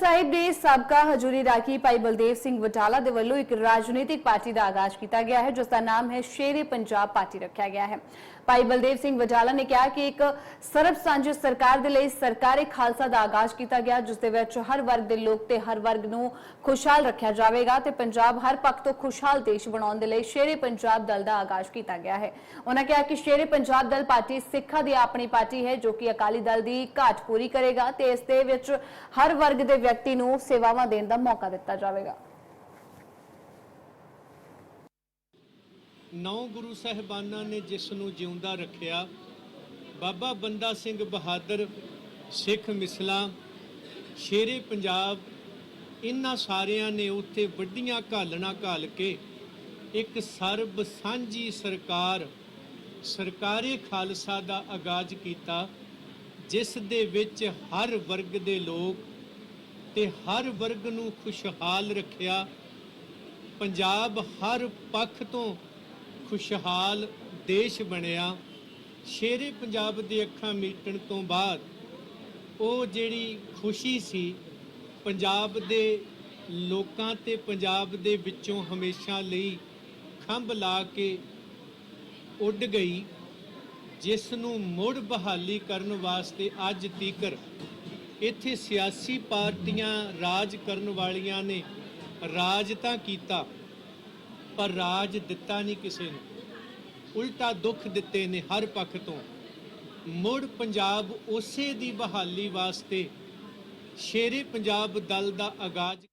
ਸਾਹਿਬ ਦੇ ਸਾਬਕਾ ਹਜੂਰੀ ਰਾਖੀ ਭਾਈ ਬਲਦੇਵ ਸਿੰਘ ਵਟਾਲਾ ਦੇ ਵੱਲੋਂ ਇੱਕ ਰਾਜਨੀਤਿਕ ਪਾਰਟੀ ਦਾ ਆਗਾਜ਼ ਕੀਤਾ ਗਿਆ ਹੈ ਜਿਸ ਦਾ ਨਾਮ ਹੈ ਸ਼ੇਰੇ ਪੰਜਾਬ ਪਾਰਟੀ ਰੱਖਿਆ ਗਿਆ ਹੈ। ਭਾਈ ਬਲਦੇਵ ਸਿੰਘ ਵਟਾਲਾ ਨੇ ਕਿਹਾ ਕਿ ਇੱਕ ਸਰਬ ਸਾਂਝੀ ਸਰਕਾਰ ਦੇ ਲਈ ਸਰਕਾਰੀ ਖਾਲਸਾ ਦਾ ਆਗਾਜ਼ ਕੀਤਾ ਗਿਆ ਜਿਸ ਦੇ ਵਿੱਚ ਹਰ ਵਰਗ ਦੇ ਲੋਕ ਤੇ ਹਰ ਵਰਗ ਨੂੰ ਖੁਸ਼ਹਾਲ ਰੱਖਿਆ ਜਾਵੇਗਾ ਤੇ ਪੰਜਾਬ ਹਰ ਪੱਖ ਤੋਂ ਖੁਸ਼ਹਾਲ ਦੇਸ਼ ਬਣਾਉਣ ਦੇ ਲਈ ਸ਼ੇਰੇ ਪੰਜਾਬ ਦਲ ਦਾ ਆਗਾਜ਼ ਕੀਤਾ ਗਿਆ ਹੈ। ਉਹਨਾਂ ਕਿਹਾ ਕਿ ਸ਼ੇਰੇ ਪੰਜਾਬ ਦਲ ਪਾਰਟੀ ਸਿੱਖਾਂ ਦੀ ਆਪਣੀ ਪਾਰਟੀ ਹੈ, ਜੋ ਕਿ ਅਕਾਲੀ ਦਲ ਦੀ ਘਾਟ ਪੂਰੀ ਕਰੇਗਾ ਤੇ ਇਸ ਦੇ ਵਿੱਚ ਹਰ ਵਰਗ ਦੇ ਵਿਅਕਤੀ ਨੂੰ ਸੇਵਾਵਾਂ ਦੇਣ ਦਾ ਮੌਕਾ ਦਿੱਤਾ ਜਾਵੇਗਾ। ਨੌ ਗੁਰੂ ਸਾਹਿਬਾਨਾਂ ਨੇ ਜਿਸ ਨੂੰ ਜਿਉਂਦਾ ਰੱਖਿਆ, ਬਾਬਾ ਬੰਦਾ ਸਿੰਘ ਬਹਾਦਰ, ਸਿੱਖ ਮਿਸਲਾਂ, ਸ਼ੇਰੇ ਪੰਜਾਬ ਇਹਨਾਂ ਸਾਰਿਆਂ ਨੇ ਉੱਥੇ ਵੱਡੀਆਂ ਘਾਲਣਾ ਘਾਲ ਕੇ ਇੱਕ ਸਰਬ ਸਾਂਝੀ ਸਰਕਾਰ, ਸਰਕਾਰੀ ਖਾਲਸਾ ਦਾ ਆਗਾਜ਼ ਕੀਤਾ, ਜਿਸ ਦੇ ਵਿੱਚ ਹਰ ਵਰਗ ਦੇ ਲੋਕ ਤੇ ਹਰ ਵਰਗ ਨੂੰ ਖੁਸ਼ਹਾਲ ਰੱਖਿਆ। ਪੰਜਾਬ ਹਰ ਪੱਖ ਤੋਂ ਖੁਸ਼ਹਾਲ ਦੇਸ਼ ਬਣਿਆ। ਸ਼ੇਰੇ ਪੰਜਾਬ ਦੇ ਅੱਖਾਂ ਮੀਟਣ ਤੋਂ ਬਾਅਦ ਉਹ ਜਿਹੜੀ ਖੁਸ਼ੀ ਸੀ, ਪੰਜਾਬ ਦੇ ਲੋਕਾਂ ਤੇ ਪੰਜਾਬ ਦੇ ਵਿੱਚੋਂ ਹਮੇਸ਼ਾ ਲਈ ਖੰਭ ਲਾ ਕੇ ਉੱਡ ਗਈ, ਜਿਸ ਨੂੰ ਮੁੜ ਬਹਾਲੀ ਕਰਨ ਵਾਸਤੇ ਅੱਜ ਤੀਕਰ ਇੱਥੇ ਸਿਆਸੀ ਪਾਰਟੀਆਂ ਰਾਜ ਕਰਨ ਵਾਲੀਆਂ ਨੇ ਰਾਜ ਤਾਂ ਕੀਤਾ, ਪਰ ਰਾਜ ਦਿੱਤਾ ਨਹੀਂ ਕਿਸੇ ਨੂੰ। ਉਲਟਾ ਦੁੱਖ ਦਿੱਤੇ ਨੇ ਹਰ ਪੱਖ ਤੋਂ। ਮੁੜ ਪੰਜਾਬ ਉਸੇ ਦੀ ਬਹਾਲੀ ਵਾਸਤੇ ਸ਼ੇਰੇ ਪੰਜਾਬ ਦਲ ਦਾ ਆਗਾਜ਼